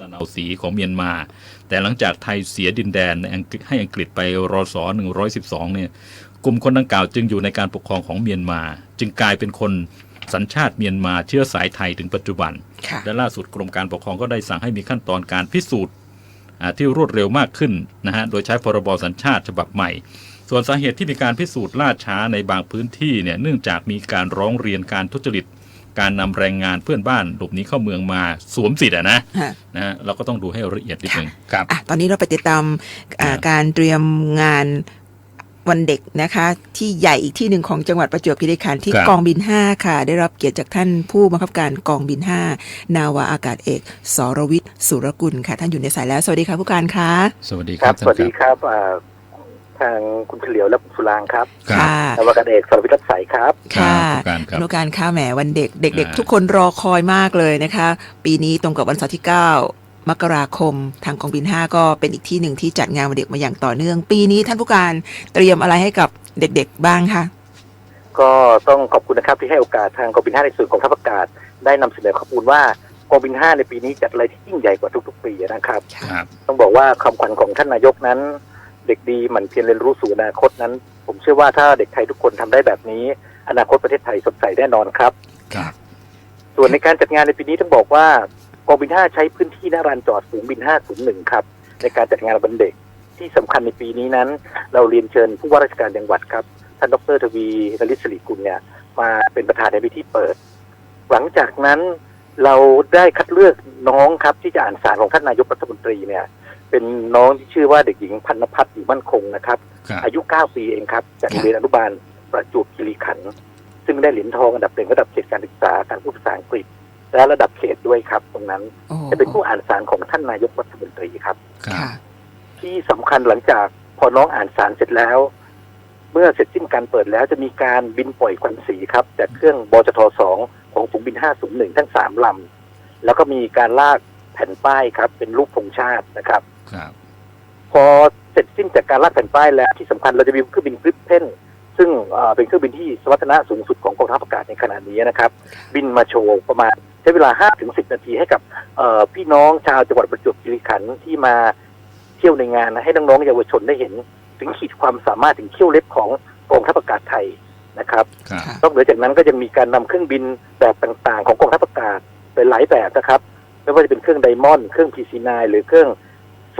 ตะนาวสีของเมียนมา แต่หลังจากไทยเสียดินแดนในอังกฤษให้อังกฤษไปรศ112เนี่ยกลุ่มคนดังกล่าวจึงอยู่ในการปกครองของเมียนมา จึงกลายเป็นคนสัญชาติเมียนมาเชื้อสายไทยถึงปัจจุบันค่ะและล่าสุดกรมการปกครองก็ได้สั่งให้มีขั้นตอนการพิสูจน์อ่าที่รวดเร็วมากขึ้นนะฮะ โดยใช้พรบสัญชาติฉบับใหม่ ส่วนสาเหตุที่มีการพิสูจน์ล่าช้าในบางพื้นที่เนี่ย เนื่องจากมีการร้องเรียนการทุจริต การนำแรงงานเพื่อนบ้านหลบหนีเข้าเมืองมาสวมสิทธิ์อะนะฮะนะฮะเราก็ต้องดูให้ละเอียดนิดนึงครับอะตอนนี้เราไปติดตามอ่าครับการเตรียมงานวันเด็กนะคะ ที่ใหญ่อีกที่หนึ่งของจังหวัดประจวบคีรีขันธ์ที่ครับกองบิน 5 ค่ะ ได้รับเกียรติจากท่านผู้บังคับการกองบิน 5 นาวาอากาศเอก สรวิทย์สุรกุลค่ะ ท่านอยู่ในสายแล้ว สวัสดีค่ะผู้การคะสวัสดีคครัรับบท่าสวัสนดีครับอ่า ทางคุณเฉลียวและคุณสุรางครับครับค่ะ นวากาศเอกสรวิทย์รัตน์ใสครับครับค่ะผู้การครับผู้การค่ะแหมวันเด็กเด็ก อ่า ๆ ทุกคนรอคอยมากเลยนะคะ ปีนี้ตรงกับวันเสาร์ที่ 9 มกราคม ทางกองบิน 5 ก็เป็นอีกที่หนึ่งที่จัดงานวันเด็กมาอย่างต่อเนื่อง ปีนี้ท่านผู้การเตรียมอะไรให้กับเด็กๆบ้างคะ ก็ต้องขอบคุณนะครับที่ให้โอกาสทางกองบิน 5 ในส่วนของทัพอากาศ ได้นำเสนอข้อมูลว่ากองบิน 5 ในปีนี้จัดอะไรที่ยิ่งใหญ่กว่าทุก ๆ ปีนะครับ ครับ ต้องบอกว่าคำขวัญของท่านนายกนั้น เด็กดีหมั่นเพียรเรียนรู้สู่อนาคตนั้น ผมเชื่อว่าถ้าเด็กไทยทุกคนทำได้แบบนี้ อนาคตประเทศไทยสดใสแน่นอนครับ ครับ ส่วนในการจัดงานในปีนี้ต้องบอกว่ากองบิน 5 ใช้พื้นที่หน้าลานจอดฝูงบิน 501 ครับ ในการจัดงานวันเด็กที่สำคัญในปีนี้นั้น เราเรียนเชิญผู้ว่าราชการจังหวัดครับท่านดรทวีนริศริกุลเนี่ย มาเป็นประธานในพิธีเปิด หลังจากนั้นเราได้คัดเลือกน้องครับที่จะอ่านสารของท่านนายกรัฐมนตรีเนี่ย เป็นน้องที่ชื่อว่าเด็กหญิงพันนพัฒน์อยู่มั่นคงนะครับ ครับอายุ 9 ปีเองครับ จากโรงเรียนอนุบาลประจวบคีรีขันธ์ซึ่งได้เหรียญทองอันดับหนึ่งระดับเขตการศึกษาการพูดภาษาอังกฤษ และระดับเขตด้วยครับ ตรงนั้นโอ้จะเป็นผู้อ่านสารของท่านนายกรัฐมนตรีครับ ครับ ค่ะ ที่สำคัญหลังจากพอน้องอ่านสารเสร็จแล้ว เมื่อเสร็จสิ้นการเปิดแล้วจะมีการบินปล่อยควันสีครับ จากเครื่องบจทสองของฝูงบิน 501 ทั้งสามลำแล้วก็มีการลากแผ่นป้ายครับ เป็นรูปธงชาตินะครับ ครับพอเสร็จสิ้นจากการลากแผ่นป้ายแล้วที่สำคัญเราจะมีเครื่องบินกริปเพนซึ่งเอ่อเป็นเครื่องบินที่สมรรถนะสูงสุดของกองทัพอากาศในขณะนี้นะครับ บินมาโชว์ประมาณใช้เวลา 5-10 นาทีให้กับเอ่อพี่น้องชาวจังหวัดประจวบคีรีขันธ์ที่มาเที่ยวในงานนะให้น้องๆเยาวชนได้เห็น ถึงขีดความสามารถถึงเขี้ยวเล็บของกองทัพอากาศไทยนะครับครับค่ะนอกเหนือจากนั้นก็ยังมีการนำเครื่องบินแบบต่างๆ ของกองทัพอากาศเป็นหลายแบบนะครับไม่ว่าจะเป็นเครื่องไดมอนด์เครื่อง PC9 หรือเครื่อง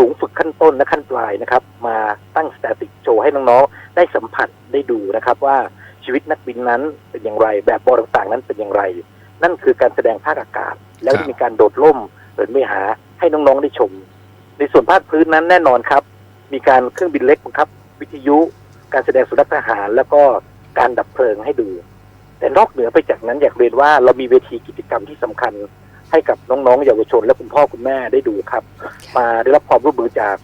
สูงฝึกขั้นต้นและขั้นปลายนะครับ มาตั้งสแตติกโชว์ให้น้องๆได้สัมผัสได้ดูนะครับว่าชีวิตนักบินนั้นเป็นอย่างไร แบบบอต่างๆนั้นเป็นอย่างไร นั่นคือการแสดงภาคอากาศ แล้วมีการโดดร่มเดินไปหาให้น้องๆได้ชม ในส่วนภาคพื้นนั้นแน่นอนครับ มีการเครื่องบินเล็กบังคับ วิทยุ การแสดงสุนัขทหาร แล้วก็การดับเพลิงให้ดู แต่นอกเหนือไปจากนั้นอยากเรียนว่าเรามีเวทีกิจกรรมที่สำคัญ ให้กับน้องๆเยาวชน และคุณพ่อคุณแม่ได้ดูครับ มาได้รับความร่วมมือจาก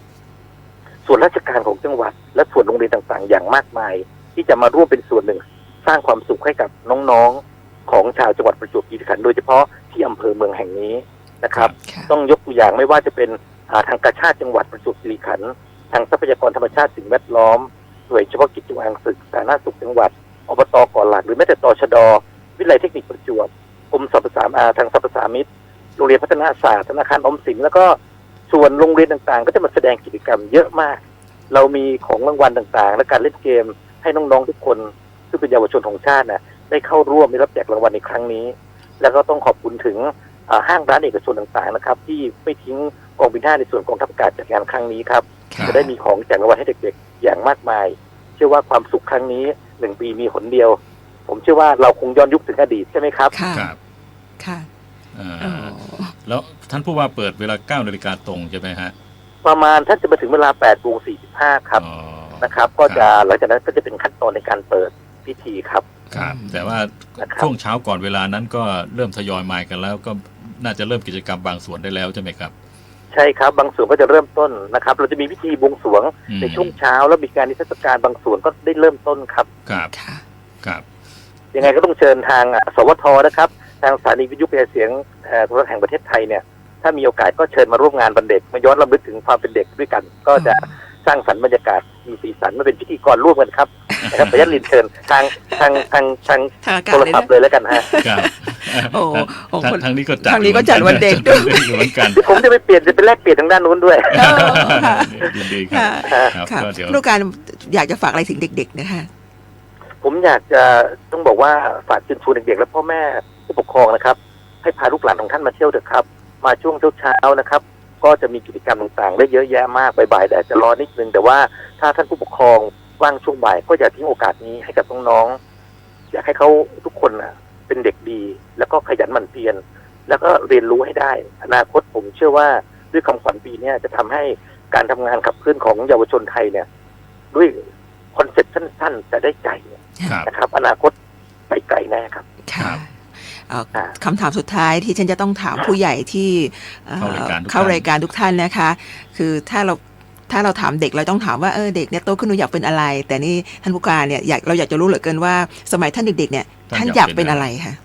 ส่วนราชการของจังหวัด และส่วนโรงเรียนต่างๆ อย่างมากมาย ที่จะมาร่วมเป็นส่วนหนึ่ง สร้างความสุขให้กับน้องๆของชาวจังหวัดประจวบคีรีขันธ์โดยเฉพาะที่อำเภอเมืองแห่งนี้นะครับค่ะต้องยกตัวอย่างไม่ว่าจะเป็นอ่าทางกาชาติจังหวัดประจวบคีรีขันธ์ทางทรัพยากรธรรมชาติสิ่งแวดล้อมหน่วยเฉพาะกิจจังหวัดศึกสาธารณสุขจังหวัดอบตก่อนหลักหรือแม้แต่ตชด วิทยาลัยเทคนิคประจวบ กรมสรรพสาอาทางสรรพสามิตโรงเรียนพัฒนาศาสตร์ธนาคารออมสินแล้วก็ส่วนโรงเรียนต่างๆ ก็จะมาแสดงกิจกรรมเยอะมาก เรามีของรางวัลต่างๆ และการเล่นเกมให้น้องๆทุกคน ซึ่งเป็นเยาวชนของชาติน่ะได้เข้าร่วมได้รับแจกรางวัลในครั้งนี้ แล้วก็ต้องขอบคุณถึงอ่าห้างร้านเอกชนต่างๆนะครับ ที่ไม่ทิ้งกองบินห้าในส่วนกองทัพอากาศจัดงานครั้งนี้ครับครับจะได้มีของแจกรางวัลให้เด็กๆ อย่างมากมาย เชื่อว่าความสุขครั้งนี้หนึ่งปีมีหนเดียว ผมเชื่อว่าเราคงย้อนยุคถึงอดีตใช่ไหมครับ ค่ะ ครับค่ะเอ่ออ๋อแล้วท่านผู้ว่าเปิดเวลา9นาฬิกาตรงใช่ไหมฮะประมาณถ้าจะมาถึงเวลา8โมง45ครับอ๋อ นะครับ ก็จะหลังจากนั้นก็จะเป็นขั้นตอนในการเปิดพิธีครับ ครับอืมแต่ว่านะครับ ช่วงเช้าก่อนเวลานั้นก็เริ่มทยอยมากันแล้วก็น่าจะเริ่มกิจกรรมบางส่วนได้แล้วใช่ไหมครับ ใช่ครับ บางส่วนก็จะเริ่มต้นนะครับ เราจะมีพิธีบวงสรวงอืม ในช่วงเช้าแล้วมีการนิทรรศการบางส่วนก็ได้เริ่มต้นครับ ครับค่ะ ครับ ยังไงก็ต้องเชิญทางอะสวทนะครับ ทางสถานีวิทยุกระจายเสียงเอ่อโทรทัศน์แห่งประเทศไทยเนี่ยถ้ามีโอกาสก็เชิญมาร่วมงานวันเด็กมาย้อนรำลึกถึงความเป็นเด็กด้วยกัน ก็จะสร้างสรรค์บรรยากาศมีสีสันมาเป็นพิธีกรร่วมกันครับนะครับขออนุญาตเรียนเชิญทางทางทางทางทางอาโทกาศรเลยศัพนะท์เลยแล้วกันฮะครับโอ้โอ้ทางคนทางนี้ก็จัดทางนี้ก็จัดวันเด็กด้วยจัวันเเหมือนกันผมจะไปเปลี่ยนจะไปแลกเปลี่ยนทางด้านนู้นด้วยเออค่ะยินดีครับค่ะครับค่ะก็เดี๋ยวผู้การอยากจะฝากอะไรถึงเด็ก ๆ นะคะ ผมอยากจะต้องบอกว่าฝากเชิญชวนเด็กๆและพ่อแม่ผู้ปกครองนะครับ ให้พาลูกหลานของท่านมาเที่ยวเถอะครับ มาช่วงเช้าๆนะครับ ก็จะมีกิจกรรมต่างๆ ได้เยอะแยะมากบ่ายๆแต่จะรอนิดนึงแต่ว่าถ้าท่านผู้ปกครองว่างช่วงบ่ายก็อย่าทิ้งโอกาสนี้ให้กับน้องๆอยากให้เขาทุกคนนะเป็นเด็กดี แล้วก็ขยันหมั่นเพียรแล้วก็เรียนรู้ให้ได้ อนาคตผมเชื่อว่าด้วยคำขวัญปีนี้จะทำให้การทำงานขับเคลื่อนของเยาวชนไทยเนี่ย ด้วยคอนเซ็ปต์สั้นๆแต่ได้ใจ ครับ นะครับ อนาคตไปไกลแน่ครับ ค่ะเอ่ออ่า คำถามสุดท้ายที่ฉันจะต้องถามผู้ใหญ่ที่เอ่อเข้ารายการทุกท่านเข้ารายการทุกท่านนะคะ คือถ้าเราถ้าเราถามเด็กเราต้องถามว่าเออเด็กเนี่ยโตขึ้นหนูอยากเป็นอะไร แต่นี่ท่านผู้การเนี่ยอยากเราอยากจะรู้เหลือเกินว่าสมัยท่านเด็กๆเนี่ยท่าท่านนออยากกเป็เป็นนอะอะไร ไรคะ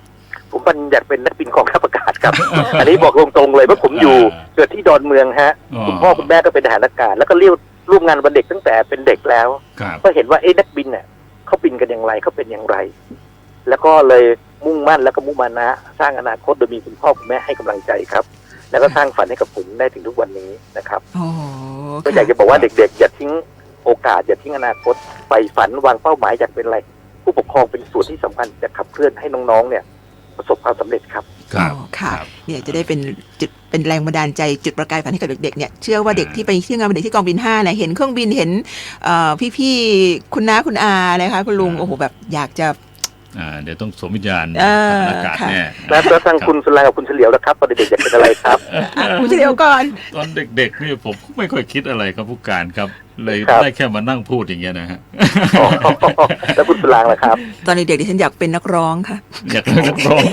ผมมันอยากเป็นนักบินของทัพอากาศครับ อันนี้บอกตรงๆเลยว่าผมอยู่อ่า เกิดที่ดอนเมืองฮะ คุณพ่อคุณแม่ก็เป็นทหารอากาศแล้วก็เรียกร่วมงานวันเด็กตั้งแต่เป็นเด็กแล้ว ครับ ก็เห็นว่าเอ๊ะนักบินเนี่ย เขาบินกันอย่างไรเขาเป็นอย่างไร แล้วก็เลยมุ่งมั่นแล้วก็มุ่งมานะ สร้างอนาคตโดยมีคุณพ่อคุณแม่ให้กำลังใจครับ แล้วก็สร้างฝันให้กับผมได้ถึงทุกวันนี้นะครับโอ้ก็อยากจะบอกว่าเด็กๆ อย่าทิ้งโอกาส อย่าทิ้งอนาคตไปฝันวางเป้าหมายอยากเป็นอะไร ผู้ปกครองเป็นส่วนที่สำคัญจะขับเคลื่อนให้น้องๆเนี่ย ประสบความสำเร็จครับครับอ๋อค่ะครับเนี่ยจะได้เป็นจุดเป็นแรงบันดาลใจจุดประกายฝันให้กับเด็กๆเนี่ยเชื่อว่าเด็กที่ไปเที่ยวงานวันเด็กที่กองบินห้าเนี่ยเห็นเครื่องบินเห็นเอ่อพี่ๆคุณน้าคุณอานะคะคุณลุงอ่าโอ้โหแบบอยากจะอ่าเดี๋ยวต้องสวมวิญญาณเออทหารอากาศค่ะแน่แล้วแล้วทางคุณสุรางกับคุณเฉลียวนะครับตอนเด็กๆอยากเป็นอะไรครับอะคุณเฉลียวก่อนตอนเด็กๆนี่ผมไม่ค่อยคิดอะไรครับผู้การครับเลยครับ ได้แค่มานั่งพูดอย่างเงี้ยนะฮะอ๋อแล้วคุณสุรางล่ะครับ ตอนเด็กๆดิฉันอยากเป็นนักร้องค่ะ อยากเป็นนักร้อง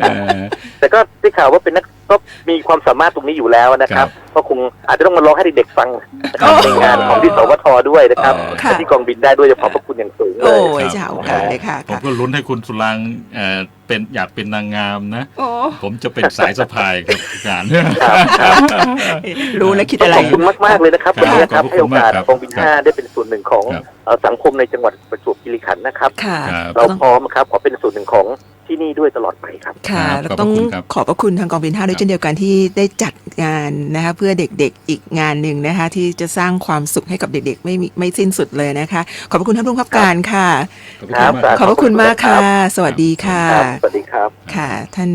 เออ แต่ก็ได้ข่าวว่าเป็นนักก็มีความสามารถตรงนี้อยู่แล้วนะคครัรับบก็คงอาจจะต้องมาร้องให้เด็กๆฟังนะครับโอ้ในงานของที่สวทด้วยนะครับอ๋อ ค่ะ และที่กองบินได้ด้วยจะขอบพระคุณอย่างสูงเลโอ้ย ยเจ้าค่ะเลยค่ะผมค่ะ ก็ลุ้นให้คุณสุรางค์เอ่อ เป็นอยากเป็นนางงามนะ โอ้ผมจะเป็นสายสะพายครับผู้การรู้แล้วคิดอะไรขอบคุณมากๆเลยนะครับครับวันนี้นะครับขอบให้คุโอณมากกาสครับกองบินห้าได้เป็นส่วนหนึ่งของครับเอ่อสังคมในจังหวัดประจวบคีรีขันธ์นะครับค่ะครับเราพร้อมครับขอเป็นส่วนหนึ่งของ ที่นี่ด้วยตลอดไปครับ ค่ะครับแล้วต้องขอบพระคุณครับ ขอบพระคุณทางกองบินห้าด้วยเช่นเดียวกันที่ได้จัดงานนะคะเพื่อเด็กๆอีกงานหนึ่งนะคะ ที่จะสร้างความสุขให้กับเด็กๆ ไม่มีไม่สิ้นสุดเลยนะคะ ขอบพระคุณท่านผู้บังคับการค่ะ ขอบคุณมากขอบพระคุณมากค่ะ สวัสดีค่ะ ครับสวัสดีครับ ค่ะ ท่าน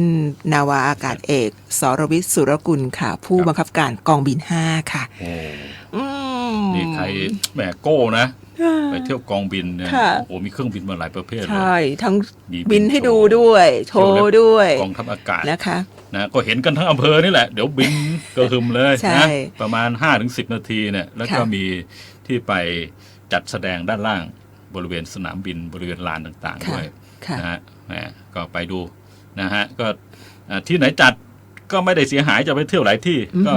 นาวาอากาศเอก สรวิทย์สุรกุลค่ะ ผู้ครับบังคับการกองบินห้าค่ะ โอ้อืม นี่ใครแหมโก้นะ ไปเที่ยวกองบินเนี่ยค่ะ โอ้โหมีเครื่องบินมาหลายประเภทเลย ใช่ทั้งมีบินให้ดูโชว์ ด้วย โชว์ด้วยกองทัพอากาศนะคะ นะก็เห็นกันทั้งอำเภอนี่แหละ เดี๋ยวบินกระหึมเลยใช่นะประมาณ 5-10 นาทีเนี่ยแล้วก็ค่ะ มีที่ไปจัดแสดงด้านล่างบริเวณสนามบินบริเวณลานต่างๆค่ะด้วย ค่ะ นะฮะแหมก็ไปดูนะฮะก็อ่าที่ไหนจัดก็ไม่ได้เสียหายจะไปเที่ยวหลายที่ อืมก็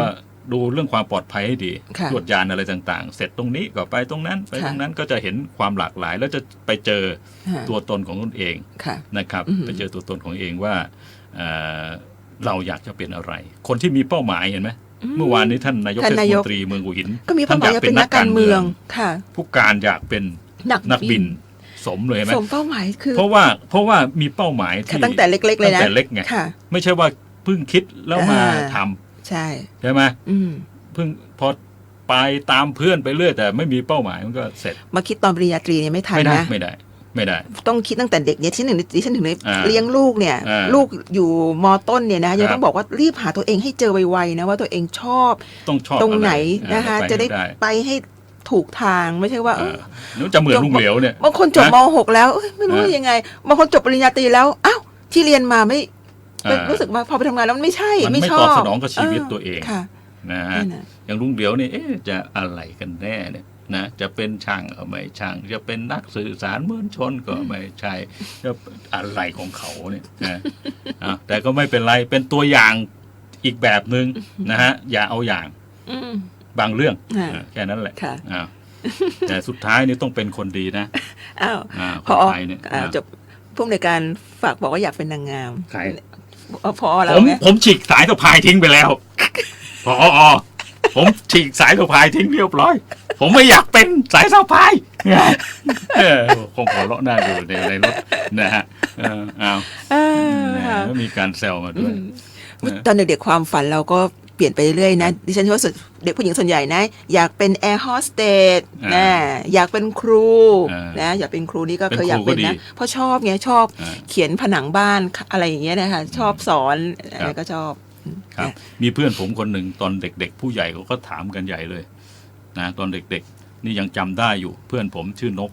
ดูเรื่องความปลอดภัยให้ดีค่ะยวดยานอะไรต่างๆ เสร็จตรงนี้ก็ไปตรงนั้น ไปค่ะตรงนั้นก็จะเห็นความหลากหลาย แล้วจะไปเจอค่ะตัวตนของตนเองค่ะนะครับอืมไปเจอตัวตนของเองว่าเอ่อเราอยากจะเป็นอะไร คนที่มีเป้าหมายเห็นไหมเมื่อวานนี้ท่านนายกท่านเทศนายมกนตรีเมืองหัวหินก็มีเป้าหมายจะเป็นนักการเมืองค่ะ ผู้การอยากเป็นนักนักบินสมเลยไหมสมเป้าหมายคือ เพราะว่าเพราะว่ามีเป้าหมายที่ตั้งแต่เล็กๆเลยนะตั้งแต่เล็กไงค่ะไม่ใช่ว่าเพิ่งคิดแล้วมาอ่าทำ ใช่ใช่ไหมอืมเพิ่งพอไปตามเพื่อนไปเรื่อยแต่ไม่มีเป้าหมายมันก็เสร็จ มาคิดตอนปริญญาตรีเนี่ยไม่ทันไม่ได้นะไม่ได้ ไม่ได้ ต้องคิดตั้งแต่เด็กเนี่ยที่หนึ่งดิฉันถึงได้อ่าเลี้ยงลูกเนี่ย อ่าลูกอยู่มต้นเนี่ยนะยังครับ ต้องบอกว่ารีบหาตัวเองให้เจอไวๆนะว่าตัวเองชอบ ต้องชอบตรงไหนอนะคะแล้วปจะได้ให้ไปให้ถูกทางไม่ใช่ว่าเอเอออนึกจะเหมือนลุงเหลียวเนี่ย บางคนจบนะม .6 แล้วเอ้ยไม่รู้นะยังไงบางคนจบปริญญาตรีแล้วอ้าวที่เรียนมาไม่ อ่ารู้สึกว่าพอไปทำงานแล้วมันไม่ใช่มันไม่ไม่ชอตบอบสนองกับชีวิตตัวเองค่ะ นะฮะนั่นน่ะอย่างลุงเหลียวเนี่ยเอ๊ะจะอะไรกันแน่เนี่ยนะจะเป็นช่างก็ไม่ช่าง จะเป็นนักสื่อสารมวลชนก็ไม่ใช่จะอะไรของเขาเนี่ยนะอะแต่ก็ไม่เป็นไรเป็นตัวอย่างอีกแบบหนึ่งนะฮะอย่าเอาอย่างอืม บางเรื่องอ่า เออแค่นั้นแหละค่ะอ้าวแต่สุดท้ายนี่ต้องเป็นคนดีนะอ้าว อ่าพคอนไทยเนี่ยอ่าอ่า จบผู้อำนวยการฝากบอกว่าอยากเป็นนางงามใครเอา พอแล้ผวมไงผมฉีกสายสะพายทิ้งไปแล้วพออผมฉีกสายสะพายทิ้งเรียบร้อย ผมไม่อยากเป็นสายสะพายเออคงหัวเราะหน้าดูในในรถนะฮะเออเอาเออแหค่ะมมีการแซวมาด้วยอุ๊ยตอนเด็กๆความฝันเราก็ เปลี่ยนไปเรื่อยๆนะดิฉันว่าส่วนเด็กผู้หญิงส่วนใหญ่นะ อยากเป็นแอร์โฮสเตสอ่านะอยากเป็นครูอ่านนะอยากเป็นครูนี่ก็เป็นเคยอยากเป็นครูก็นะดีเพราะชอบไงชอบอ่าเขียนผนังบ้านอะไรอย่างเงี้ยนะคะชอบสอนอะครัไรบก็ชอบครับมีเพื่อนผมคนหนึ่งตอนเด็ก ๆ ผู้ใหญ่เขาก็ถามกันใหญ่เลยนะตอนเด็กๆ นี่ยังจำได้อยู่เพื่อนผมชื่อนก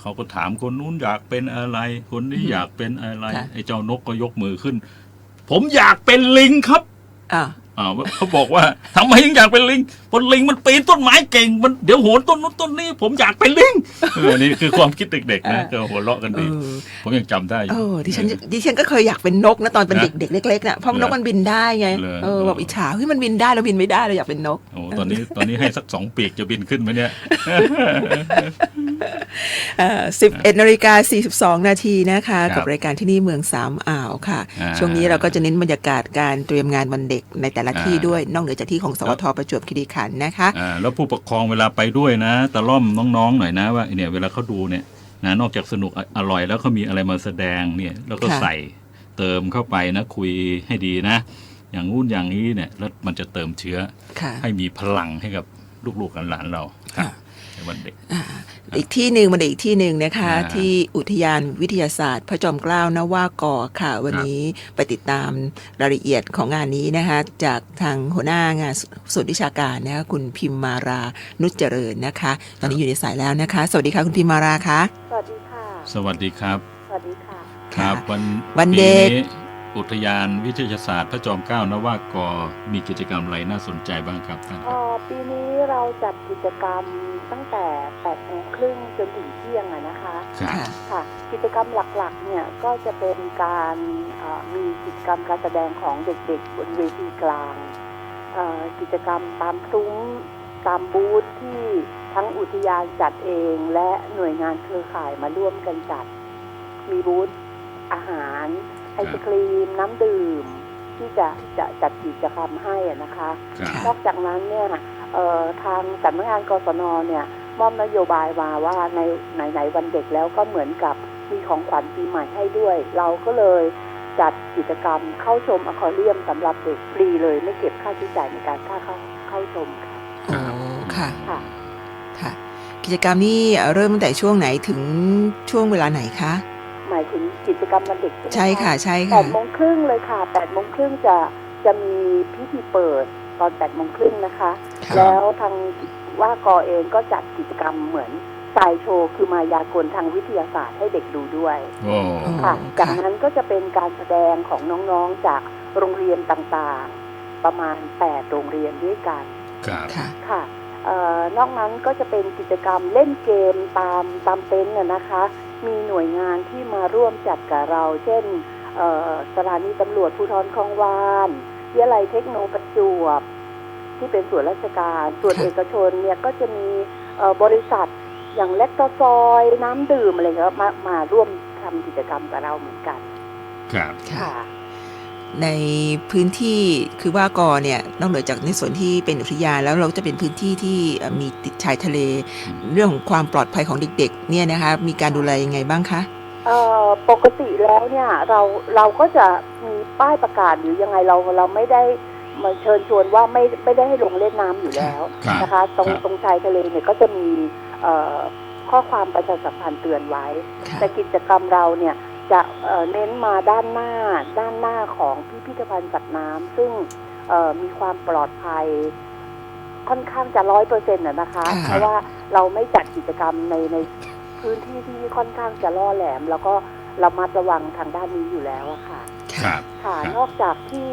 เขาก็ถามคนนู้นอยากเป็นอะไร คนนี้อืมอยากเป็นอะไรค่ะไอ้เจ้านกก็ยกมือขึ้น ผมอยากเป็นลิงครับ อ่าอ่าเขาบอกว่าทำไมยังอยากเป็นลิงเพราะลิงมันปีนต้นไม้เก่งมันเดี๋ยวโหนต้นนู้นต้นนี้ ผมอยากเป็นลิงเออนี่คือความคิดเด็กๆนะอ่าก็หัวเราะกันเอดีอผมยังจำได้อยู่ เออดิฉันดิฉันก็เคยอยากเป็นนกนะตอนเป็นนะเด็กๆเล็กๆน่ะเพราะเหรอนกมันบินได้ไงเหรอ เออแบบอิจฉาเฮ้ยมันบินได้เราบินไม่ได้เราอยากเป็นนก โอ้ตอนนี้ตอนนี้ให้สักสองปีกจะบินขึ้นไหมเนี่ย สิบเอ็ดนาฬิกาสี่สิบสองนาทีนะคะ ครับกับรายการที่นี่เมืองสามอ่าวค่ะ อ่าช่วงนี้เราก็จะเน้นบรรยากาศการเตรียมงานวันเด็กในแต่ละที่อ่าด้วย นอกเหนือจากที่ของสวทประจวบคีรีขันธ์นะคะอ่าแล้วผู้ปกครองเวลาไปด้วยนะตะล่อมน้องๆหน่อยนะว่าเนี่ยเวลาเขาดูเนี่ยนะนอกจากสนุกออร่อยแล้วเขามีอะไรมาแสดงเนี่ยแล้วก็ค่ะใส่เติมเข้าไปนะคุยให้ดีนะ อย่างงู้นอย่างนี้เนี่ยแล้วมันจะเติมเชื้อค่ะให้มีพลังให้กับลูกๆหลานๆเราครับค่ะในวันเด็ก อีกที่หนึ่งมันอีกที่หนึ่งนะคะอ่าที่อุทยานวิทยาศาสตร์ พระจอมเกล้านวากอค่ะ วันนี้ไปติดตามรายละเอียดของงานนี้นะคะ จากทางหัวหน้างานส่วนวิชาการนะคะคุณพิมมารานุจเจริญนะคะ ตอนนี้อยู่ในสายแล้วนะคะ สวัสดีค่ะคุณพิมมาราคะสวัสดีค่ะ สวัสดีครับ สวัสดีค่ะครับวันวันเด็กปีนี้ อุทยานวิทยาศาสตร์พระจอมเกล้านวากอมีกิจกรรมอะไรน่าสนใจบ้างครับท่านคเอ่รับอปีนี้เราจัดกิจกรรมตั้งแต่8โมงครึ่งจนถึงเที่ยงอะนะคะครับค่ะค่ะ กิจกรรมหลักๆเนี่ยก็จะเป็นการเอ่อมีกิจกรรมการแสดงของเด็กๆ บนเวทีกลางเอ่อกิจกรรมตามซุ้มตามบูธที่ทั้งอุทยานจัดเองและหน่วยงานเครือข่ายมาร่วมกันจัด มีบูธอาหาร ไอศครีมน้ำดื่ม ที่จะจะจัดกิจกรรมให้อะนะคะครับนอกจากนั้นเนี่ยเอ่อทางสำนักงานกศนเนี่ยมอบนโยบายมาว่าในไหนๆวันเด็กแล้วก็เหมือนกับมีของขวัญปีใหม่ให้ด้วย เราก็เลยจัดกิจกรรมเข้าชมอควาเรียมสำหรับเด็กฟรีเลยไม่เก็บค่าใช้จ่ายในการค่าเข้าเข้าชมค่ะโอ้ค่ะค่ะ ค่ะ กิจกรรมนี้เริ่มตั้งแต่ช่วงไหนถึงช่วงเวลาไหนคะ หมายถึง กิจกรรมวันเด็กไหมใช่ค่ะใช่แปค่ะดโมงครึ่งเลยค่ะแปดโมงครึ่งจะจะมีพิธีเปิดตอนแปดโมงครึ่งนะคะค่ะแล้วทางว่ากอเองก็จัดกิจกรรมเหมือนสายโชว์คือมายากลทางวิทยาศาสตร์ให้เด็กดูด้วยโอ้ค่ะอ๋อจากค่ะนั้นก็จะเป็นการแสดงของน้องๆจากโรงเรียนต่างๆ ประมาณ8โรงเรียนด้วยกันครับค่ะค่ะเออนอกนั้นก็จะเป็นกิจกรรมเล่นเกมตามตามเต็นท์น่ะนะคะ มีหน่วยงานที่มาร่วมจัดกับเรา เช่นเอ่อสถานีตำรวจภูธรคลองวานวิทยาลัยเทคโนประจวบ ที่เป็นส่วนราชการ ส่วนค่ะเอกชนเนี่ยก็จะมีเอ่อบริษัทอย่างเล็กตซอยน้ำดื่มอะไรเงี้ยมามาร่วมทำกิจกรรมกับเราเหมือนกัน ครับค่ะค่ะ ในพื้นที่คือว่ากอเนี่ยนอกเหนือจากในส่วนที่เป็นอุทยานแล้วเราจะเป็นพื้นที่ที่เอ่อมีติดชายทะเล เรื่องของความปลอดภัยของเด็กๆเนี่ยนะคะมีการดูแลยังไงบ้างคะเอ่อปกติแล้วเนี่ยเราเราก็จะมีป้ายประกาศหรือยังไงเราเราไม่ได้มาเชิญชวนว่าไม่ไม่ได้ให้ลงเล่นน้ำอยู่แล้วครับนะคะตรงครับตรงชายทะเลเนี่ยก็จะมีเอ่อข้อความประชาสัมพันธ์เตือนไว้ค่ะแต่กิจกรรมเราเนี่ย จะเอ่อเน้นมาด้านหน้าด้านหน้าของพิพิธภัณฑ์สัตว์น้ำซึ่งเอ่อมีความปลอดภัยค่อนข้างจะร้อยเปอร์เซ็นต์นะคะค่ะเพราะว่าเราไม่จัดกิจกรรมในในพื้นที่ที่ค่อนข้างจะล่อแหลม แล้วก็ระมัดระวังทางด้านนี้อยู่แล้วอะค่ะครับค่ะครับนอกจากที่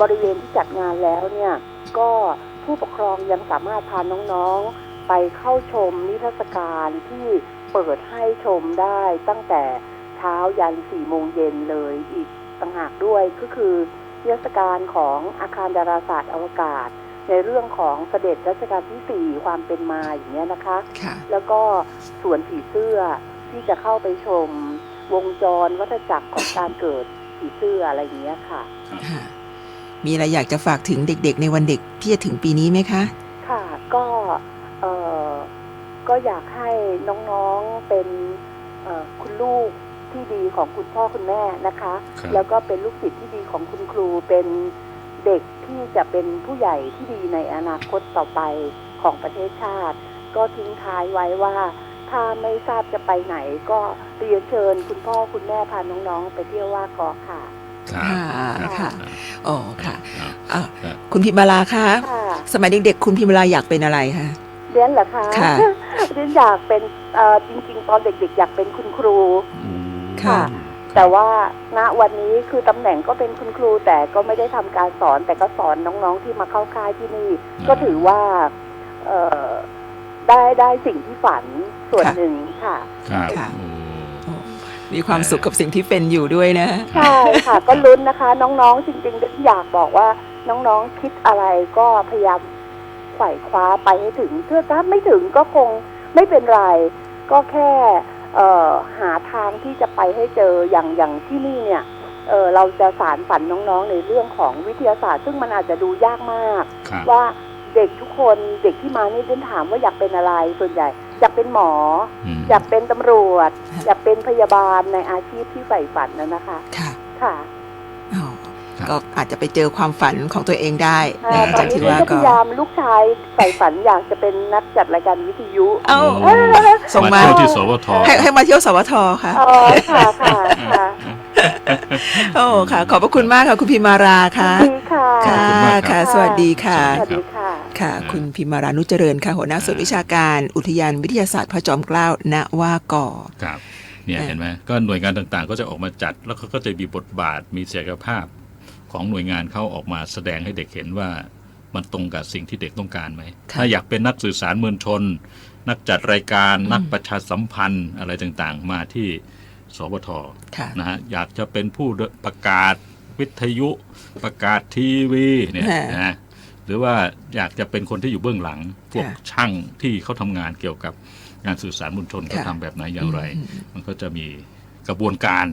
บริเวณที่จัดงานแล้วเนี่ย ก็ผู้ปกครองยังสามารถพาน้องๆ ไปเข้าชมนิทรรศการที่เปิดให้ชมได้ตั้งแต่ เช้ายันสี่โมงเย็นเลยอีกต่างหากด้วยก็คือนิทรรศการของอาคารดาราศาสตร์อวกาศ ในเรื่องของเสด็จรัชกาลที่สี่ความเป็นมาอย่างเงี้ยนะคะค่ะแล้วก็สวนผีเสื้อที่จะเข้าไปชมวงจรวัฏจักรของการเกิดผีเสื้ออะไรอย่างเงี้ยค่ะค่ะมีอะไรอยากจะฝากถึงเด็กๆ ในวันเด็กที่จะถึงปีนี้ไหมคะ ค่ะ ก็เอ่อก็อยากให้น้องๆเป็นเอ่อคุณลูก ที่ดีของคุณพ่อคุณแม่นะคะ ครับแล้วก็เป็นลูกศิษย์ที่ดีของคุณครู เป็นเด็กที่จะเป็นผู้ใหญ่ที่ดีในอนาคตต่อไปของประเทศชาติ ก็ทิ้งท้ายไว้ว่า ถ้าไม่ทราบจะไปไหน ก็เรียนเชิญคุณพ่อคุณแม่พาน้องๆ ไปเที่ยวว่ากอค่ะ ครับค่ะรับค่ะ อ๋อค่ะครับอะ ครับ คุณพิมมาลาคะ ค่ะสมัยเด็กๆ คุณพิมมาลาอยากเป็นอะไรคะ เรียนเหรอคะค่ะ เรียนอยากเป็นเอ่อจริงๆ ตอนเด็กๆ อยากเป็นคุณครู อืม ค่ะ แต่ว่าณวันนี้คือตำแหน่งก็เป็นคุณครูแต่ก็ไม่ได้ทำการสอน แต่ก็สอนน้องๆที่มาเข้าค่ายที่นี่ ก็ถือว่าเอ่อได้ได้สิ่งที่ฝันส่วนค่ะหนึ่งค่ะครับค่ะโอ้มีความสุขกับสิ่งที่เป็นอยู่ด้วยนะ ใช่ค่ะ ก็ลุ้นนะคะ น้องๆจริงๆอยากบอกว่าน้องๆคิดอะไรก็พยายามไขว่คว้าไปให้ถึงเพื่อถ้าไม่ถึงก็คงไม่เป็นไร ก็แค่ เอ่อหาทางที่จะไปให้เจออย่างอย่างที่นี่เนี่ยเออเราจะสารฝันน้องๆในเรื่องของวิทยาศาสตร์ ซึ่งมันอาจจะดูยากมาก ครับว่าเด็กทุกคนเด็กที่มานี่เดินถามว่าอยากเป็นอะไรส่วนใหญ่อยากเป็นหมอ มอยากเป็นตำรวจค่ะอยากเป็นพยาบาลในอาชีพที่ใฝ่ฝันนะนะคะ ค่ะ ค่ะอ๋อครับ ก็อาจจะไปเจอความฝันของตัวเองได้อ่านะตอจานกนี้ที่พี่ว่าก็พก็ยายามลูกชายใฝ่ฝันอยากจะเป็นนักจัดรายการวิทยุเอ้าโอ้ส่งมาเที่ยวที่สวทให้ให้มาเที่ยวสวทค่ะอ๋อค่ะค่ะค่ะโอ้ค่ะ ขอบพระคุณมากค่ะ คุณพิมมาราค่ะดีค่ะค่ะขอบคุณมากครับค่ะ สวัสดีค่ะสวัสดีค่ะค่ะ คุณพิมมารานุเจริญค่ะหัวหน้าส่วนวิชาการอุทยานวิทยาศาสตร์พระจอมเกล้าณว่าก่อครับเนี่ยอ่าเห็นไหมก็หน่วยงานต่างๆ ก็จะออกมาจัดแล้วเขาก็จะมีบทบาทมีศักยภาพ ของหน่วยงานเขาออกมาแสดงให้เด็กเห็นว่ามันตรงกับสิ่งที่เด็กต้องการไหมค่ะถ้าอยากเป็นนักสื่อสารมวลชน นักจัดรายการอืมนักประชาสัมพันธ์อะไรต่างๆ มาที่สวทค่ะนะฮะอยากจะเป็นผู้ประกาศวิทยุประกาศทีวีเนี่ยฮะนะหรือว่าอยากจะเป็นคนที่อยู่เบื้องหลัง พวกค่ะช่างที่เขาทำงานเกี่ยวกับงานสื่อสารมวลชนเขาค่ะทำแบบไหนอย่างไรอืมมันก็จะมีกระบวนการ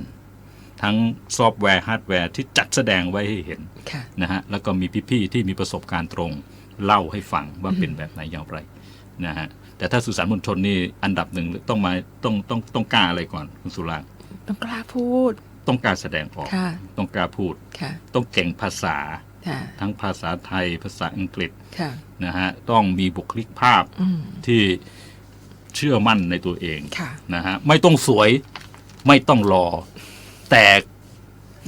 ทั้งซอฟต์แวร์ฮาร์ดแวร์ที่จัดแสดงไว้ให้เห็นค่ะนะฮะแล้วก็มีพี่ๆที่มีประสบการณ์ตรงเล่าให้ฟังว่าเป็นแบบไหนอย่างไรนะฮะแต่ถ้าสื่อสารมวลชนนี่อันดับหนึ่งต้องมาต้องต้องต้องกล้าอะไรก่อนคุณสุรางค์ต้องกล้าพูด ต้องกล้าแสดงออกค่ะต้องกล้าพูดค่ะต้องเก่งภาษาค่ะทั้งภาษาไทยภาษาอังกฤษค่ะนะฮะต้องมีบุคลิกภาพอืมที่เชื่อมั่นในตัวเองค่ะนะฮะไม่ต้องสวยไม่ต้องรอ แต่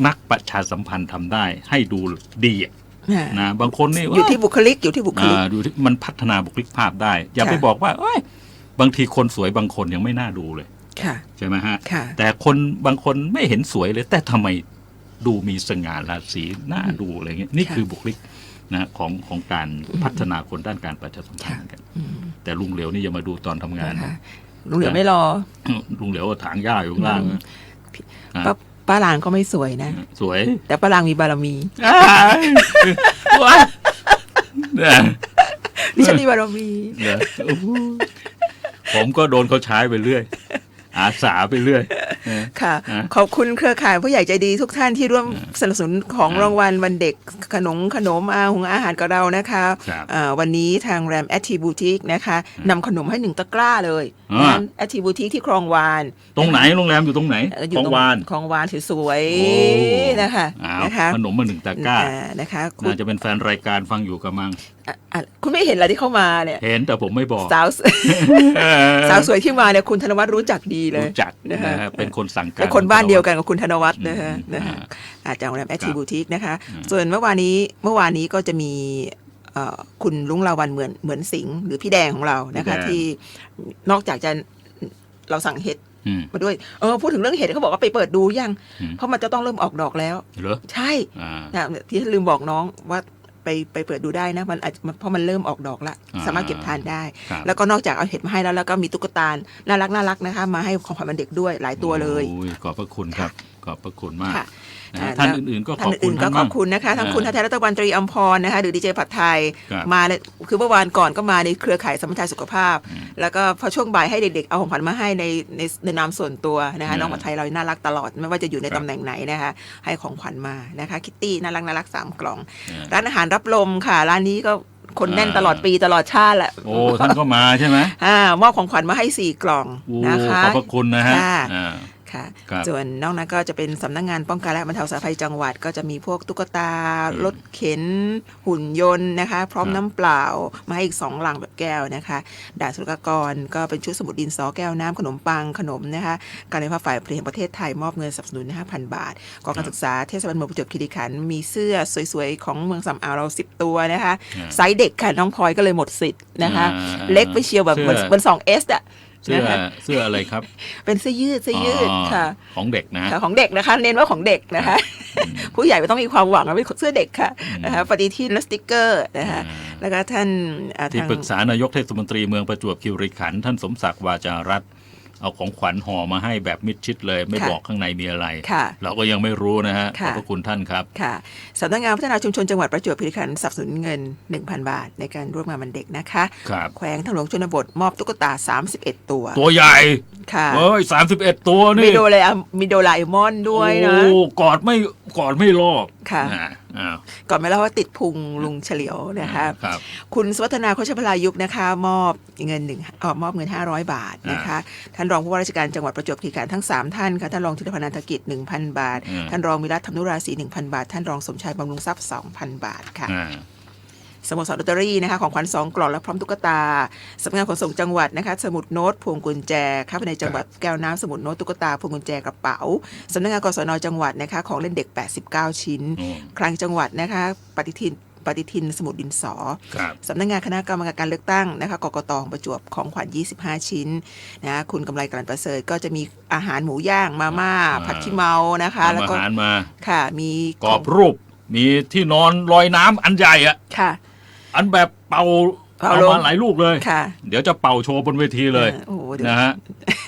นักประชาสัมพันธ์ทำได้ให้ดูดีอะค่ะนะบางคนนี่อยู่ที่บุคลิกอยู่ที่บุคลิกอ่าดูที่มันพัฒนาบุคลิกภาพได้ อย่าค่ะไปบอกว่าเอ้ยบางทีคนสวยบางคนยังไม่น่าดูเลยค่ะใช่ไหมฮะค่ะแต่คนบางคนไม่เห็นสวยเลย แต่ทำไมดูมีสง่าราศีน่าดูอะไรเงี้ยนี่ค่ะคือบุคลิกนะของของการพัฒนาคนด้านการประชาสัมพันธ์เหมือนกันอืมแต่ลุงเหลียวนี่อย่ามาดูตอนทำงานนะคะนะลุงเหลือไม่รอลุงเหลียวถางหญ้าอยู่ข้างล่างนะอะ ป้าป้าหลางก็ไม่สวยนะ สวย แต่ป้าหลางมีบารมีว้ายเนี่ยดิฉันมีบารมีเนี่ยโอ้โหผมก็โดนเขาใช้ไปเรื่อย อาสาไปเรื่อยเออ ค่ะอะ ขอบคุณเครือข่ายผู้ใหญ่ใจดีทุกท่านที่ร่วมสนับสนุนของอะรางวัลวันเด็กขนมขนมอาหุงอาหารกับเรานะคะครับอ่าวันนี้ทางแรมแอ t ทีบูติกนะคะนำขนมให้หนึ่งตะกร้าเลยอ่าแอ t ทีบูติกที่คลองวาน ตรงไหนโรงแรมอยู่ตรงไหนเออของตรงวานคลองวานสวยโอ้ๆนะคะอ้าวนะคะขนมมาหนึ่งตะกร้าอ่านะคะคุณน่าจะเป็นแฟนรายการฟังอยู่กับมังอะอะคุณไม่เห็นเหรอที่เข้ามาเนี่ยเห็นแต่ผมไม่บอกสาวเออสาวสวยที่มาเนี่ยคุณธนวัฒน์รู้จักดีเลยรู้จักนะนะคะฮะเป็นคนสั่งการเป็นคนบ้านเดียวกันกับคุณธนวัฒน์นะฮะอืมนะฮะอ่าอาจากโรงแรมแอทครัทีบบูติกนะคะอืมส่วนเมื่อวานนี้เมื่อวานนี้ก็จะมีเอ่อคุณลุงลาวันเหมือนเหมือนสิงห์หรือพี่แดงของเรานะคะ ที่นอกจากจะเราสั่งเห็ดอืมมาด้วยเออพูดถึงเรื่องเห็ดเขาบอกว่าไปเปิดดูยังอืมเพราะมันจะต้องเริ่มออกดอกแล้วเหรอใช่อ่านะที่ลืมบอกน้องว่า ไปไปเปิดดูได้นะมันอาจมันเพราะมันเริ่มออกดอกละอ่าสามารถเก็บทานได้ ครับแล้วก็นอกจากเอาเห็ดมาให้แล้วแล้วก็มีตุ๊กตาน่ารักน่ารักนะคะ มาให้ของขวัญวันเด็กด้วยหลายตัวเลย โอ้ขอบพระคุณครับ ขอบพระคุณมากค่ะ นะฮะอ่าท่านแล้วอื่นๆก็ขท่าอนบคุอื่ณนๆก็ท่านขมาอกบคุณนะคะทั้งคุณทัศนรัตนวันตรีอัมพรนะคะหรือดีเจผัดไทยครับมาเลยคือเมื่อวานก่อนก็มาในเครือข่ายสมัชชาสุขภาพ อืมแล้วก็พอช่วงบ่ายให้เด็กๆเอาของขวัญมาให้ในในในนามส่วนตัวนะคะอืมน้องผัดไทยเราน่ารักตลอด ไม่ว่าจะอยู่ในครับ ตำแหน่งไหนนะคะให้ของขวัญมานะคะคิตตี้น่ารักน่ารักสามกล่อง เออ ร้านอาหารรับลมค่ะ ร้านนี้ก็คนแน่นอ่า ตลอดปีตลอดชาติแหละโอ้ท่านก็มาใช่ไหมอ่ามอบของขวัญมาให้สี่กล่องโอ้นะคะ ขอบพระคุณนะฮะค่ะ อ่า ค่ะครับส่วนนอกนั้นก็จะเป็นสำนักงานป้องกันและบรรเทาสาธารณภัยจังหวัด ก็จะมีพวกตุ๊กตาอืมรถเข็นหุ่นยนต์นะคะ พร้อมครับน้ำเปล่ามาให้อีกสองลังแบบแก้วนะคะด่านสุลกากรก็เป็นชุดสมุดดินสอแก้วน้ำขนมปังขนมนะคะการไฟฟ้าฝ่ายผลิตแห่งประเทศไทยมอบเงินสนับสนุน5,000 บาทกองการศึกษาเทศบาลเมืองประจวบคีรีขันธ์มีเสื้อสวยๆ ของเมืองสำอางเรา 10 ตัวนะคะอ่าไซส์เด็กค่ะน้องพลอยก็เลยหมดสิทธิ์นะคะอ่าเล็กไปเชียวแบบเหมือนเสื้อเหมือนสองเอสอะ เสื้อนะคะเสื้ออะไรครับ เป็นเสื้อยืดเสื้อยืดอ๋อค่ะ ของเด็กนะฮะค่ะของเด็กนะคะ เน้นว่าของเด็กนะคะอืมผู้ใหญ่ไม่ต้องมีความหวังว่าเป็นเสื้อเด็กค่ะอืมนะคะปฏิทินและสติกเกอร์นะคะอ่าแล้วก็ท่านอ่าที่ทางปรึกษานายกเทศมนตรีเมืองประจวบคีรีขันธ์ท่านสมศักดิ์วาจารัตน์ เอาของขวัญห่อมาให้แบบมิดชิดเลย ไม่บอกข้างในมีอะไรค่ะเราก็ยังไม่รู้นะฮะขค่ะอบพระคุณท่านครับค่ะสำนักงานพัฒนาชุมชนจังหวัดประจวบคีรีขันธ์สนับสนุนเงิน 1,000 บาท ในการร่วมงานวันเด็กนะคะครับแขวงทางหลวงชนบทมอบตุ๊กตา 31 ตัว ตัวใหญ่ค่ะเอ้ยสามสิบเอ็ดตัวมีนี่โดเรมมีโดราเอมอนด้วยนะโอ้กอดไม่ กอดไม่ลอกค่ะอ่าอ้าวก่อนไม่เล่าว่าติดพุงลุงเฉลียวนะคะครับคุณสวัฒนาโคชพลายุกนะคะ มอบเงินหนึ่งเออมอบเงิน 500 บาทนะคะ ท่านรองผู้ว่าราชการจังหวัดประจวบคีรีขันธ์ทั้ง 3 ท่านค่ะท่านรองธิรพนันธกิจ 1,000 บาทอืมท่านรองวิรัตธรรมนุราศี1,000 บาท ท่านรองสมชายบำรุงทรัพย์ 2,000 บาทค่ะอ่า สโมสรลอตเตอรี่นะคะของขวัญสองกล่องและพร้อมตุ๊กตาสำนักงานขนส่งจังหวัดนะคะ สมุดโน้ตพวงกุญแจข้าภายในจังหวัดแก้วน้ำสมุดโน้ตตุ๊กตาพวงกุญแจกระเป๋าสำนักงานกศนจังหวัดนะคะของเล่นเด็ก 89 ชิ้นโอ้คลังจังหวัดนะคะปฏิทินปฏิทินสมุดดินสอ ครับ สำนักงานคณะกรรมการการเลือกตั้งนะคะกกตของประจวบของขวัญ 25 ชิ้นนะคุณกำไรกลั่นประเสริฐก็จะมีอาหารหมูย่างมาม่าอ่า ผัดขี้เมานะคะ แล้วทำอาก็หารมา ค่ะมีกรอบรูป มีที่นอนลอยน้ำอันใหญ่อะค่ะ อันแบบเป่าเป่าเอาลงมาหลายลูกเลย ค่ะเดี๋ยวจะเป่าโชว์บนเวทีเลยออโอ้โหเดี๋ยว นะฮะ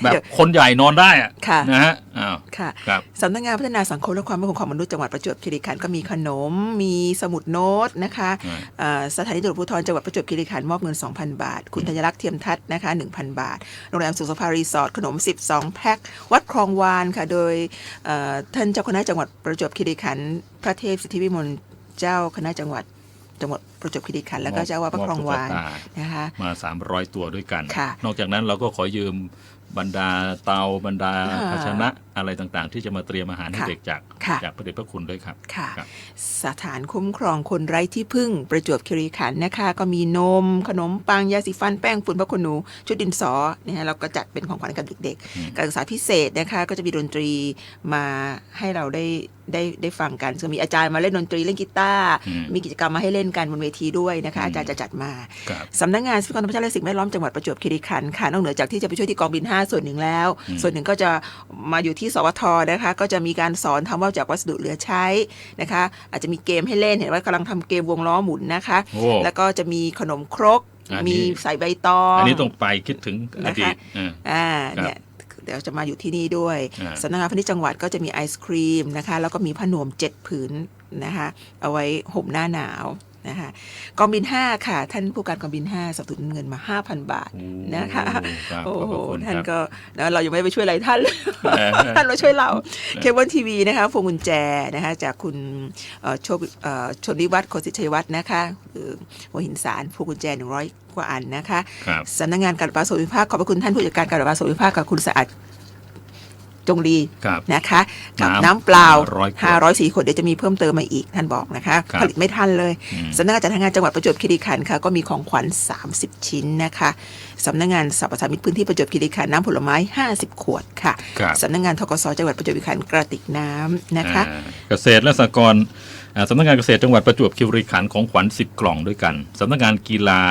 แบบเดี๋ยวคนใหญ่นอนได้อะค่ะ นะฮะอ้าวค่ะ ครับ สำนักงานพัฒนาสังคมและความมั่นคงของมนุษย์จังหวัดประจวบคีรีขันธ์ก็มีขนม มีสมุดโน้ตนะคะอ่าเอ่อสถานีตำรวจภูธรจังหวัดประจวบคีรีขันธ์มอบเงิน 2,000 บาท คุณธัญลักษณ์เทียมทัศน์นะคะ 1,000 บาท โรงแรมสุขสภารีสอร์ทขนม 12 แพ็ค วัดคลองวานค่ะ โดยเอ่อท่านเจ้าคณะจังหวัดประจวบคีรีขันธ์พระเทพสิทธิวิมลเจ้าคณะจังหวัด จังหวัดประจวบคีรีขันธ์แล้วก็เจ้าอาว่าสพระคลองวานมอบตุ๊กตนะคะ มา 300 ตัวด้วยกัน ค่ะนอกจากนั้นเราก็ขอยืมบรรดาเตาบรรดาอ่าภาชนะอะไรต่างๆ ที่จะมาเตรียมอาหารให้ค่ะเด็กจากค่ะจากพระเดชพระคุณด้วยครับค่ะ ครับ สถานคุ้มครองคนไร้ที่พึ่งประจวบคีรีขันธ์นะคะ ก็มีนม ขนมปังยาสีฟันแป้งฝุ่นพระคุณหนู ชุดดินสอนะฮะเราก็จัดเป็นของขวัญกับเด็ก อืม ๆ การศึกษาพิเศษนะคะ ก็จะมีดนตรีมาให้เราได้ ได้ได้ฟังกันจะมีอาจารย์มาเล่นดนตรีเล่นกีตาร์อืมมีกิจกรรมมาให้เล่นกันบนเวทีด้วยนะคะอืมอาจารย์จะจัดมาครับสำนักงานทรัพยากรธรรมชาติและสิ่งแวดล้อมจังหวัดประจวบคีรีขันธ์ค่ะนอกเหนือจากที่จะไปช่วยที่กองบิน 5 ส่วนหนึ่งแล้วอืมส่วนหนึ่งก็จะมาอยู่ที่สวทนะคะ ก็จะมีการสอนทำว่าวจากวัสดุเหลือใช้นะคะ อาจจะมีเกมให้เล่นเห็นว่ากำลังทำเกมวงล้อหมุนนะคะโอ้แล้วก็จะมีขนมครกอันนี้มีใส่ใบตอง อันนี้ต้องไปคิดถึงอนะคะดีตเอออ่าครับเนี่ย เดี๋ยวจะมาอยู่ที่นี่ด้วยอ่าสำนักงานพาณิชย์จังหวัดก็จะมีไอศครีมนะคะ แล้วก็มีผ้านวมเจ็ดผืนนะคะ เอาไว้ห่มหน้าหนาว นะคะกองบิน 5 ค่ะ ท่านผู้การกองบิน 5สนับสนุนเงินมา 5,000 บาทโอ้นะคะครับโอ้ขอบโหพระคุณท่านครับก็นะเรายังไม่ได้ไปช่วยอะไรท่านเลยเออท่านมาช่วยเราเคเบิลทีวีนะคะพวงกุญแจนะคะจากคุณเอ่อโชคเอ่อชนวิวัฒน์โคสิชัยวัฒน์นะคะคือหัวหินสารพวงกุญแจ 100 กว่าอันนะคะครับสำนักงานการประปาส่วนภูมิภาคขอบพระคุณท่านผู้จัดการการประปาส่วนภูมิภาคกับคุณสะอาด จงรีครับนะคะกับน้ำน้ำเปล่า 500 504ขวดเดี๋ยวจะมีเพิ่มเติมมาอีกท่านบอกนะคะครับผลิตไม่ทันเลยอืมสำนักงานจัดหางานจังหวัดประจวบคีรีขันธ์ค่ะก็มีของขวัญ 30 ชิ้นนะคะสำนักงานสรรพสามิตพื้นที่ประจวบคีรีขันธ์น้ำผลไม้ 50 ขวดค่ะครับสำนักงานทกศจังหวัดประจวบคีรีขันธ์กระติกน้ำนะคะอ่าเกษตรและสหกรณ์อ่าสำนักงานเกษตรจังหวัดประจวบคีรีขันธ์ของขวัญ 10 กล่องด้วยกันสำนักงานกีฬา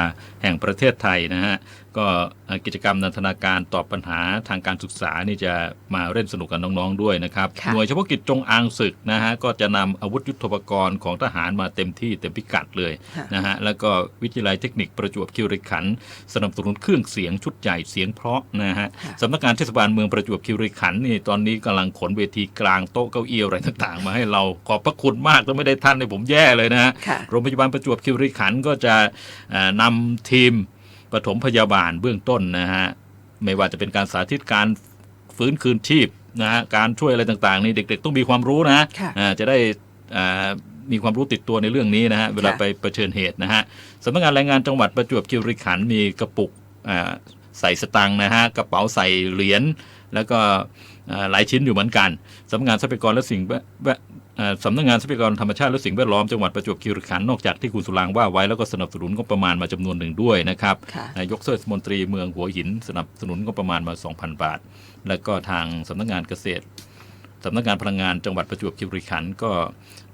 แห่งประเทศไทยนะฮะก็อ่ากิจกรรมนันทนาการตอบปัญหาทางการศึกษานี่จะมาเล่นสนุกกับน้องๆด้วยนะครับค่ะหน่วยเฉพาะกิจจงอางศึกนะฮะก็จะนำอาวุธยุทโธปกรณ์ของทหารมาเต็มที่เต็มพิกัดเลยค่ะนะฮะแล้วก็วิทยาลัยเทคนิคประจวบคีรีขันธ์สนับสนุนเครื่องเสียงชุดใหญ่เสียงเพราะนะฮะค่ะสำนักงานเทศบาลเมืองประจวบคีรีขันธ์นี่ตอนนี้กำลังขนเวทีกลางโต๊ะเก้าอี้อะไรต่างๆ มาให้เราขอบพระคุณมากถ้าไม่ได้ท่านในยผมแย่เลยนะฮะค่ะโรงพยาบาลประจวบคีรีขันธ์ก็จะเอ่อนำทีมปฐมพยาบาลเบื้องต้นนะฮะไม่ว่าจะเป็นการสาธิตการฟื้นคืนชีพนะฮะการช่วยอะไรต่างๆนี่เด็ก ๆ ต้องมีความรู้นะค่ะอ่าจะได้อ่ามีความรู้ติดตัวในเรื่องนี้นะฮะเวลาค่ะไปเผชิญเหตุนะฮะสำนักงานแรงงานจังหวัดประจวบคีรีขันธ์มีกระปุกอ่าใส่สตังค์นะฮะกระเป๋าใส่เหรียญแล้วก็เอ่อหลายชิ้นอยู่เหมือนกันสำนักงานทรัพยากรและสิ่งแวดแวดเอ่อ สำนักงานทรัพยากรธรรมชาติและสิ่งแวดล้อมจังหวัดประจวบคีรีขันธ์นอกจากที่คุณสุรางว่าไว้แล้วก็สนับสนุนงบประมาณมาจำนวนหนึ่งด้วยนะครับค่ะนายกเทศมนตรีเมืองหัวหินสนับสนุนงบประมาณมา 2,000 บาท แล้วก็ทางสำนักงานเกษตรสำนักงานพลังงานจังหวัดประจวบคีรีขันธ์ก็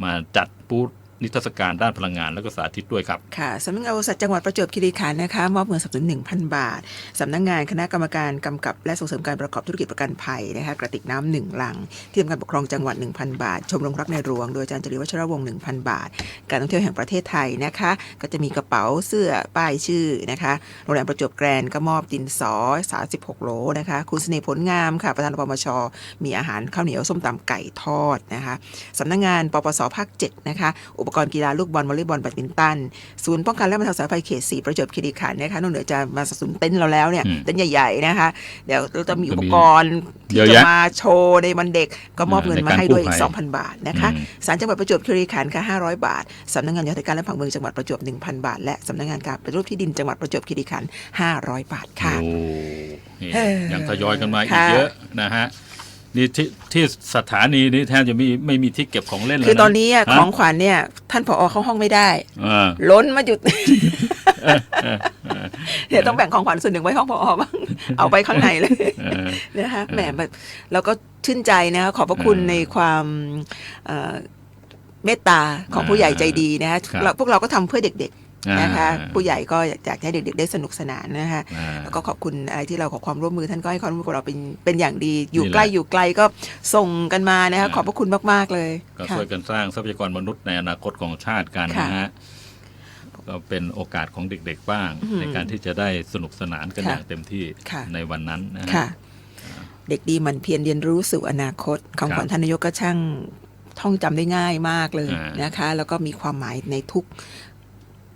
มาจัดบูธ นิทรรศการด้านพลังงานและก็สาธิตด้วยครับ ค่ะสำนักงานบริษัทจังหวัดประจวบคีรีขันธ์นะคะมอบเงินสนับสนุน1,000 บาทสำนักงานคณะกรรมการกำกับ และส่งเสริมการประกอบธุรกิจประกันภัยนะคะกระติกน้ำหนึ่งลังที่ทำการปกครองจังหวัด 1,000 บาท ชมรมรักในหลวง โดยอาจารย์จริวัชรวงศ์1,000 บาท การท่องเที่ยวแห่งประเทศไทยนะคะ ก็จะมีกระเป๋าเสื้อป้ายชื่อนะคะโรงแรมประจวบแกรนก็มอบดินสอ36โหลนะคะคุณเสน่ห์ผลงามค่ะประธานรปมชมีอาหารข้าวเหนียวส้มตำไก่ทอดนะคะสำนักงานปปสภาค7นะคะอุปกรณ์กีฬาลูกบอลวอลเลย์บอลแบดมินตันศูนย์ป้องกันและบรรเทาสาธารณภัยเขต4ประจวบคีรีขันธ์นะคะนอกเหนือจะมาสนับสนุนเต็นท์เราแล้วเนี่ยอืมเต็นท์ใหญ่ๆนะคะ เดี๋ยวเราจะมีอุปกรณ์ที่เยอะจะแยะมาโชว์ในวันเด็กก็มอบเงินมาให้ด้วยอีในกการกู้ภัย2,000 บาทนะคะอืมศาลจังหวัดประจวบคีรีขันธ์ค่ะ500 บาทสำนักงานยุติการและผังเมืองจังหวัดประจวบ1,000 บาท และสำนักงานการปฏิรูปที่ดินจังหวัดประจวบคีรีขันธ์500 บาทค่ะโอ้นี่เออยังทยอยกันมาอีกค่ะเยอะนะฮะ นี่ที่ที่สถานีนี้แทบจะมีไม่มีที่เก็บของเล่นเลยคือตอนนี้อะฮะของขวัญเนี่ย ท่านผอเข้าห้องไม่ได้อ่าล้นมาหยุดเดี๋ยวต้องแบ่งของขวัญส่วนหนึ่งไว้ห้องพอบ้าง เอาไปข้างในเลยเออนะคะแหมแบบเราก็ชื่นใจนะคะขอบพระคุณเออในความเอ่อเมตตาของผู้ใหญ่ใจดีนะคะครับเราพวกเราก็ทำเพื่อเด็กๆ นะคะอ่าผู้ใหญ่ก็อยากให้เด็กๆได้สนุกสนานนะคะอ่าแล้วก็ขอบคุณอะไรที่เราขอความร่วมมือท่านก็ให้ความร่วมมือกับเราเป็นเป็นอย่างดี อยู่นี่แหละใกล้อยู่ไกลก็ส่งกันมานะคะอ่าขอบพระคุณมากๆเลยก็ค่ะช่วยกันสร้างทรัพยากรมนุษย์ในอนาคตของชาติกันค่ะนะฮะก็เป็นโอกาสของเด็กๆบ้างอืมในการที่จะได้สนุกสนานกันค่ะอย่างเต็มที่ค่ะในวันนั้นนะฮะค่ะเด็กดีหมันเพียรเรียนรู้สู่อนาคต ของครับขวัญท่านนายกก็ช่างท่องจำได้ง่ายมากเลยอ่านนะคะ แล้วก็มีความหมายในทุก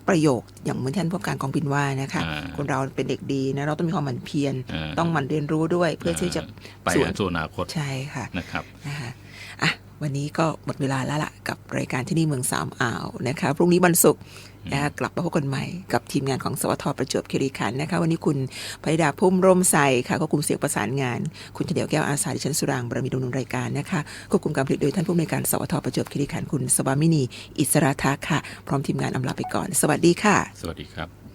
ประโยคอย่างเหมือนท่านผู้การกองบินว่านะคะอ่าคนเราเป็นเด็กดีนะเราต้องมีความหมั่นเพียรอ่าต้องหมั่นเรียนรู้ด้วย เพื่อที่จะไปส่วนสู่อนาคตใช่ค่ะนะครับนะคะอะวันนี้ก็หมดเวลาแล้วล่ะกับรายการที่นี่เมืองสามอ่าวนะคะ พรุ่งนี้วันศุกร์ นะคะกลับมาพบกันใหม่กับทีมงานของสวทประจวบคีรีขันธ์นะคะ วันนี้คุณพริดาพุ่มร่มใสค่ะควบคุมเสียงประสานงาน คุณเฉลียวแก้วอาสาดิฉันสุรางบารมีดำเนินรายการนะคะควบคุมการผลิตโดยท่านผู้อำนวยการสวทประจวบคีรีขันธ์คุณสวามินี อิสระทักษ์ค่ะ พร้อมทีมงานอำลาไปก่อน สวัสดีค่ะ สวัสดีครับ